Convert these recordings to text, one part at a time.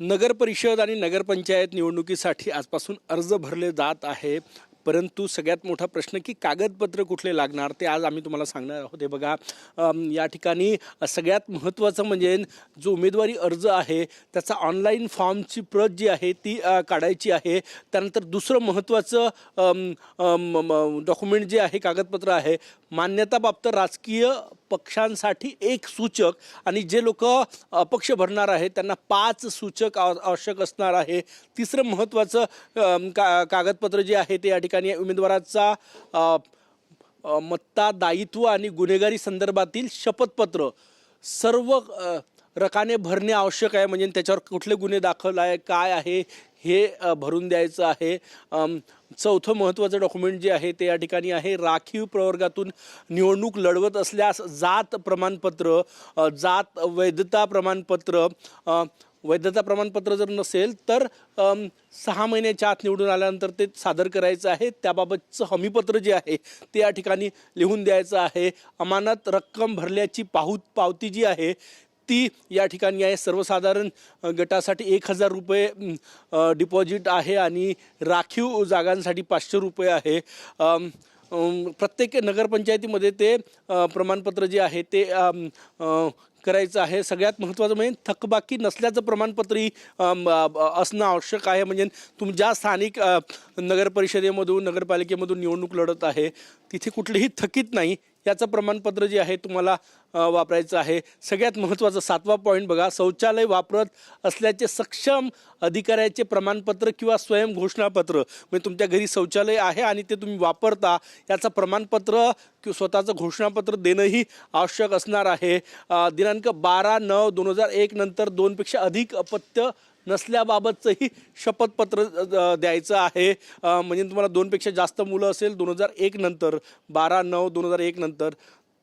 नगरपरिषद आणि नगरपंचायत निवडणुकीसाठी आजपासून अर्ज भरले जात आहे. परंतु सगळ्यात मोठा प्रश्न की कागदपत्र कुठले लागणार? ते आज आम्ही तुम्हाला सांगणार आहोत. हे बघा या ठिकाणी सगळ्यात महत्त्वाचं म्हणजे जो उमेदवारी अर्ज आहे त्याचा ऑनलाईन फॉर्मची प्रत जी आहे ती काढायची आहे. त्यानंतर दुसरं महत्त्वाचं डॉक्युमेंट जे आहे कागदपत्र आहे मान्यताप्राप्त राजकीय पक्षांसाठी एक सूचक आणि जे लोक अपक्ष भरणार आहेत त्यांना पाच सूचक आवश्यक असणार आहे. तिसरं महत्त्वाचं का कागदपत्र जे आहे ते या ठिकाणी उमेदवाराचा मत्ता दायित्व आणि गुन्हेगारी संदर्भातील शपथपत्र. सर्व रकाने भरणे आवश्यक आहे म्हणजे त्याच्यावर कुठले गुन्हे दाखल आहे काय आहे हे भरून द्यायचं आहे. चौथं महत्त्वाचं डॉक्युमेंट जे आहे ते या ठिकाणी आहे. राखीव प्रवर्गातून निवडणूक लढवत असल्यास जात प्रमाणपत्र जात वैधता प्रमाणपत्र वैधता प्रमाणपत्र जर नसेल तर सहा महिन्याच्या आत निवडून आल्यानंतर ते सादर करायचं आहे. त्याबाबतचं हमीपत्र जे आहे ते या ठिकाणी लिहून द्यायचं आहे. अमानत रक्कम भरल्याची पाहू पावती जी आहे ती या ठिकाणी आहे. सर्वसाधारण गटासाठी एक हजार रुपये डिपॉझिट आहे आणि राखीव जागांसाठी पाचशे रुपये आहे. प्रत्येक नगरपंचायतीमध्ये ते प्रमाणपत्र जे आहे ते करायचं आहे. सगळ्यात महत्त्वाचं म्हणजे थकबाकी नसल्याचं प्रमाणपत्रही असणं आवश्यक आहे. म्हणजे तुम्ही ज्या स्थानिक नगरपरिषदेमधून नगरपालिकेमधून निवडणूक लढत आहे तिथे कुठलीही थकीत नाही. याचं प्रमाणपत्र जे आहे तुम्हाला वापरायचं आहे. सगळ्यात महत्त्वाचं सातवा पॉईंट बघा. शौचालय वापरत असल्याचे सक्षम अधिकाऱ्याचे प्रमाणपत्र किंवा स्वयं घोषणापत्र. म्हणजे तुमच्या घरी शौचालय आहे आणि ते तुम्ही वापरता याचं प्रमाणपत्र किंवा स्वतःचं घोषणापत्र देणंही आवश्यक असणार आहे. दिनांक बारा नऊ दोन हजार एक नंतर दोनपेक्षा अधिक अपत्य नसल्याबाबतचंही शपथपत्र द्यायचं आहे. म्हणजे तुम्हाला दोनपेक्षा जास्त मुलं असेल दोन हजार एक नंतर बारा नऊ दोन हजार एक नंतर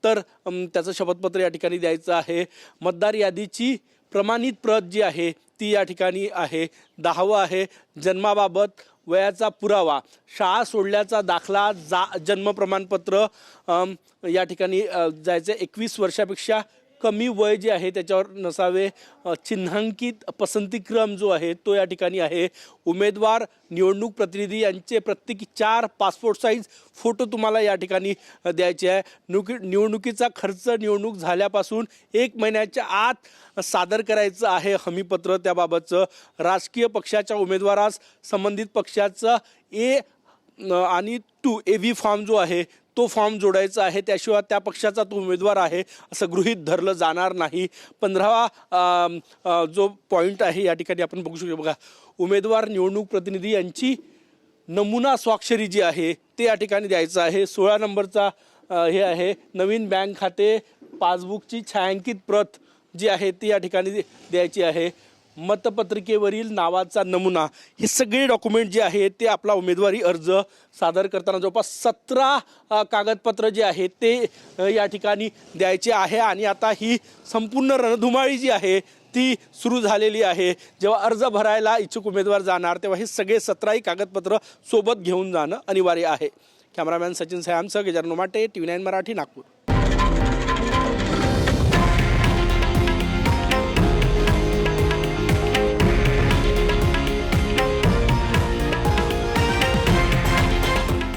तर त्याचं शपथपत्र या ठिकाणी द्यायचं आहे. मतदार यादीची प्रमाणित प्रत जी आहे ती या ठिकाणी आहे. दहावं आहे जन्माबाबत वयाचा पुरावा. शाळा सोडल्याचा दाखला जा जन्म प्रमाणपत्र या ठिकाणी जायचं एकवीस वर्षापेक्षा कमी वय जे आहे त्याच्यावर नसावे. चिन्हांकित पसंतीक्रम जो आहे तो या ठिकाणी आहे. उमेदवार निवडणूक प्रतिनिधी यांचे प्रत्येकी चार पासपोर्ट साईज फोटो तुम्हाला या ठिकाणी द्यायचे आहे. नुकी निवडणुकीचा खर्च निवडणूक झाल्यापासून एक महिन्याच्या आत सादर करायचं आहे हमीपत्र त्याबाबतचं. राजकीय पक्षाच्या उमेदवारास संबंधित पक्षाचं ए आणि टू ए व्ही फॉर्म जो आहे तो फॉर्म जोडायचा आहे त्याशिवाय त्या पक्षाचा तो उमेदवार आहे असं गृहीत धरलं जाणार नाही. पंधरावा जो पॉईंट आहे या ठिकाणी आपण बघू शकतो. बघा उमेदवार निवडणूक प्रतिनिधी यांची नमुना स्वाक्षरी जी आहे ते या ठिकाणी द्यायचं आहे. सोळा नंबरचा हे आहे नवीन बँक खाते पासबुकची छायांकित प्रत जी आहे ती या ठिकाणी द्यायची आहे. मतपत्रिकेवरील नावाचा नमुना हे सगळे डॉक्युमेंट जे आहे ते आपला उमेदवारी अर्ज सादर करताना जवळपास सतरा कागदपत्र जे आहेत ते या ठिकाणी द्यायचे आहे. आणि आता ही संपूर्ण रणधुमाळी जी आहे ती सुरू झालेली आहे. जेव्हा अर्ज भरायला इच्छुक उमेदवार जाणार तेव्हा हे सगळे सतराही कागदपत्र सोबत घेऊन जाणं अनिवार्य आहे. कॅमेरामॅन सचिन सयामसह Gajanan Mate T V nine Marathi Nagpur.